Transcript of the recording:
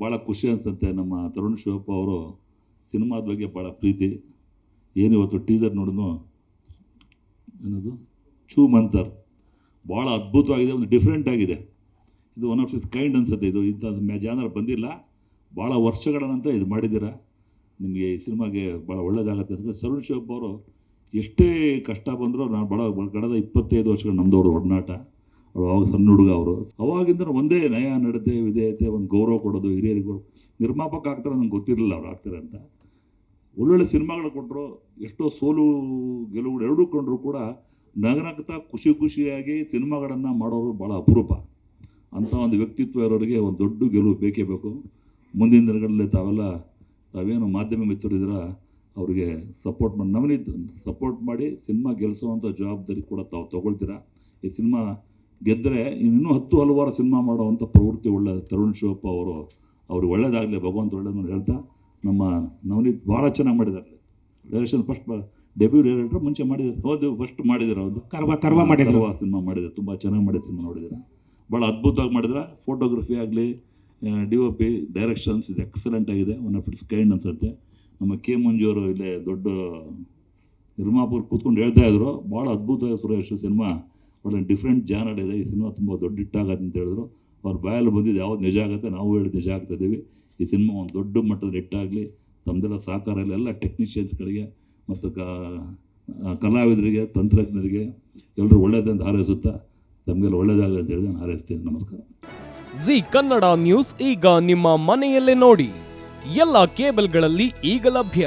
ಭಾಳ ಖುಷಿ ಅನಿಸುತ್ತೆ ನಮ್ಮ ತರುಣ್ ಶಿವಪ್ಪ ಅವರು. ಸಿನಿಮಾದ ಬಗ್ಗೆ ಭಾಳ ಪ್ರೀತಿ. ಏನು ಇವತ್ತು ಟೀಸರ್ ನೋಡಿದ್ನು? ಏನದು? ಚೂ ಮಂತರ್ ಭಾಳ ಅದ್ಭುತವಾಗಿದೆ, ಒಂದು ಡಿಫ್ರೆಂಟ್ ಆಗಿದೆ. ಇದು ಒನ್ ಆಫ್ ಇಸ್ ಕೈಂಡ್ ಅನಿಸುತ್ತೆ ಇದು. ಇಂಥ ಜಾನರ್ ಬಂದಿಲ್ಲ. ಭಾಳ ವರ್ಷಗಳ ನಂತರ ಇದು ಮಾಡಿದ್ದೀರಾ? ನಿಮಗೆ ಈ ಸಿನಿಮಾಗೆ ಭಾಳ ಒಳ್ಳೇದಾಗತ್ತೆ ಅಂತ. ತರುಣ್ ಶಿವಪ್ಪ ಅವರು ಎಷ್ಟೇ ಕಷ್ಟ ಬಂದರೂ ನಾನು ಭಾಳ ಕಳೆದ ಇಪ್ಪತ್ತೈದು ವರ್ಷಗಳು ನಮ್ಮದವ್ರು ಒಡನಾಟ ಅವ್ರು ಅವಾಗ ಸಣ್ಣ ಹುಡುಗ ಅವರು. ಅವಾಗಿಂದ ಒಂದೇ ನಯ ನಡತೆ, ವಿಧೇಯತೆ ಗೌರವ ಕೊಡೋದು, ಹಿರಿಯರಿಗೆ ನಿರ್ಮಾಪಕ ಆಗ್ತಾರೆ ನಂಗೆ ಗೊತ್ತಿರಲಿಲ್ಲ ಅವ್ರು ಆಗ್ತಾರೆ ಅಂತ. ಒಳ್ಳೊಳ್ಳೆ ಸಿನಿಮಾಗಳು ಕೊಟ್ಟರು ಎಷ್ಟೋ ಸೋಲು ಗೆಲುವು ಎರಡೂ ಕಂಡರೂ ಕೂಡ ನಗನಗ್ತಾ ಖುಷಿ ಖುಷಿಯಾಗಿ ಸಿನಿಮಾಗಳನ್ನು ಮಾಡೋರು ಭಾಳ ಅಪರೂಪ. ಅಂಥ ಒಂದು ವ್ಯಕ್ತಿತ್ವ ಇರೋರಿಗೆ ಒಂದು ದೊಡ್ಡ ಗೆಲುವು ಬೇಕೇ ಬೇಕು. ಮುಂದಿನ ದಿನಗಳಲ್ಲಿ ತಾವೆಲ್ಲ, ತಾವೇನು ಮಾಧ್ಯಮ ಮಿತ್ರರಿದ್ರ ಅವರಿಗೆ ಸಪೋರ್ಟ್ ಮಾಡಿ, ನವನೀತ್ ಸಪೋರ್ಟ್ ಮಾಡಿ ಸಿನಿಮಾ ಗೆಲ್ಲಿಸುವಂಥ ಜವಾಬ್ದಾರಿ ಕೂಡ ತಾವು ತಗೊಳ್ತೀರಾ? ಈ ಸಿನಿಮಾ ಗೆದ್ದರೆ ಇನ್ನೂ ಹತ್ತು ಹಲವಾರು ಸಿನಿಮಾ ಮಾಡುವಂಥ ಪ್ರವೃತ್ತಿ ಒಳ್ಳೆ ತರುಣ್ ಶಿವಪ್ಪ ಅವರು ಅವ್ರಿಗೆ ಒಳ್ಳೇದಾಗಲಿ ಭಗವಂತ ಒಳ್ಳೇದನ್ನು ಹೇಳ್ತಾ ನಮ್ಮ ನವನೀತ್ ಭಾಳ ಚೆನ್ನಾಗಿ ಮಾಡಿದ್ದಾರೆ. ಡೈರೆಕ್ಷನ್ ಫಸ್ಟ್ ಡೆಬ್ಯೂ ಡೈರೆಕ್ಟರ್ ಮುಂಚೆ ಮಾಡಿದ್ದಾರೆ ಹೌದು ಫಸ್ಟ್ ಮಾಡಿದ್ದಾರೆ ಅವ್ರದ್ದು ಕರ್ವ ಕರ್ವ ಮಾಡಿದ್ರು. ಸಿನಿಮಾ ಮಾಡಿದ್ದಾರೆ ತುಂಬ ಚೆನ್ನಾಗಿ ಮಾಡಿದ ಸಿನಿಮಾ ನೋಡಿದ್ದೀರಾ. ಭಾಳ ಅದ್ಭುತವಾಗಿ ಮಾಡಿದ್ರೆ ಫೋಟೋಗ್ರಫಿ ಆಗಲಿ ಡಿ ಒ ಪಿ ಡೈರೆಕ್ಷನ್ಸ್ ಇದು ಎಕ್ಸಲೆಂಟ್ ಆಗಿದೆ. ಒನ್ ಆಫ್ ಇಟ್ಸ್ ಕೈಂಡ್ ಅನ್ಸುತ್ತೆ. ನಮ್ಮ ಕೆ ಮಂಜು ಅವರು ಇಲ್ಲೇ ದೊಡ್ಡ ನಿರ್ಮಾಪುರ್ ಕೂತ್ಕೊಂಡು ಹೇಳ್ತಾ ಇದ್ರು. ಭಾಳ ಅದ್ಭುತ ಸುರೇಶ್ ಸಿನಿಮಾ. ಒಳ್ಳೆ ಡಿಫ್ರೆಂಟ್ ಜಾನರ್ ಇದೆ. ಈ ಸಿನಿಮಾ ತುಂಬ ದೊಡ್ಡ ಹಿಟ್ಟಾಗತ್ತೆ ಅಂತ ಹೇಳಿದ್ರು. ಅವ್ರ ಬಾಯಲ್ಲಿ ಬಂದಿದ್ದು ಯಾವ್ದು ನಿಜ ಆಗುತ್ತೆ, ನಾವು ಹೇಳಿ ನಿಜ ಆಗ್ತಾ ಇದ್ದೀವಿ. ಈ ಸಿನಿಮಾ ಒಂದು ದೊಡ್ಡ ಮಟ್ಟದ ಹಿಟ್ಟಾಗಲಿ ತಮ್ಮದೆಲ್ಲ ಸಹಕಾರ ಇಲ್ಲ ಎಲ್ಲ ಟೆಕ್ನಿಷಿಯನ್ಸ್ಗಳಿಗೆ ಮತ್ತು ಕಲಾವಿದರಿಗೆ, ತಂತ್ರಜ್ಞರಿಗೆ ಎಲ್ಲರೂ ಒಳ್ಳೆಯದಂತ ಹಾರೈಸುತ್ತಾ, ತಮಗೆಲ್ಲ ಒಳ್ಳೆಯದಾಗಲಿ ಅಂತ ಹೇಳಿ ನಾನು ಹಾರೈಸ್ತೀನಿ. ನಮಸ್ಕಾರ. ಜಿ ಕನ್ನಡ ನ್ಯೂಸ್ ಈಗ ನಿಮ್ಮ ಮನೆಯಲ್ಲೇ ನೋಡಿ. ಎಲ್ಲ ಕೇಬಲ್ಗಳಲ್ಲಿ ಈಗ ಲಭ್ಯ.